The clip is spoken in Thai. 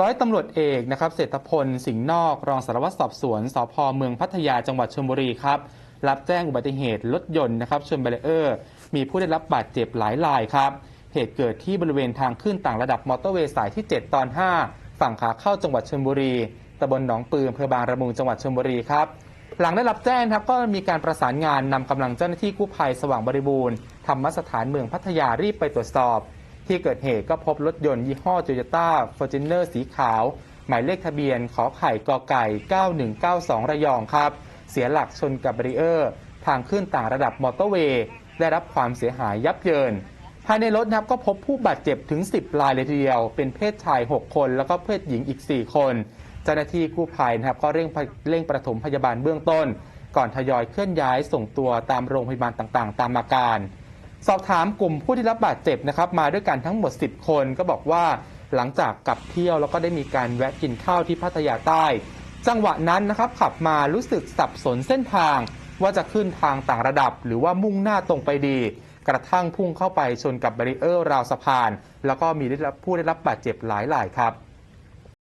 ร้อยตำรวจเอกนะครับเศรษฐพล สิงห์นอก รองสารวัตรสอบสวนสพเมืองพัทยาจังหวัดชลบุรีครับ รับแจ้งอุบัติเหตุรถยนต์นะครับชนแบรีเออร์ มีผู้ได้รับบาดเจ็บหลายรายครับ เหตุเกิดที่บริเวณทางขึ้นต่างระดับมอเตอร์เวย์สายที่ 7 ตอน 5 ฝั่งขาเข้าจังหวัดชลบุรีตำบลหนองปืออำเภอบางระมุงจังหวัดชลบุรีครับหลังได้รับแจ้งครับก็มีการประสานงานนำกำลังเจ้าหน้าที่กู้ภัยสว่างบริบูรณ์ธรรมสถานเมืองพัทยารีบไปตรวจสอบ ที่เกิดเหตุก็พบรถยนต์ยี่ห้อโตโยต้าฟอร์จูเนอร์สีขาว หมายเลขทะเบียนขอไข่กอไก่ 9192 ระยองครับ เสียหลักชนกับบรีเออร์ ทางขึ้นต่างระดับมอเตอร์เวย์ได้รับความเสียหายยับเยิน ภายในรถนะครับก็พบผู้บาดเจ็บถึง 10 รายเลยทีเดียว เป็นเพศชาย 6 คน แล้วก็เพศหญิงอีก 4 คน เจ้าหน้าที่กู้ภัยนะครับก็เร่งเร่งประถมพยาบาลเบื้องต้น ก่อนทยอยเคลื่อนย้ายส่งตัวตามโรงพยาบาลต่างๆ ตามอาการ สอบถามกลุ่มผู้ที่รับบาดเจ็บนะครับมาด้วยกันทั้งหมด 10 คนก็บอกว่าหลังจากกลับเที่ยวแล้วก็ได้มีการแวะกินข้าวที่พัทยาใต้ จังหวะนั้นนะครับขับมารู้สึกสับสนเส้นทาง ว่าจะขึ้นทางต่างระดับ หรือว่ามุ่งหน้าตรงไปดี กระทั่งพุ่งเข้าไปชนกับแบรีเออร์ราวสะพาน แล้วก็มีผู้ได้รับบาดเจ็บหลายรายครับ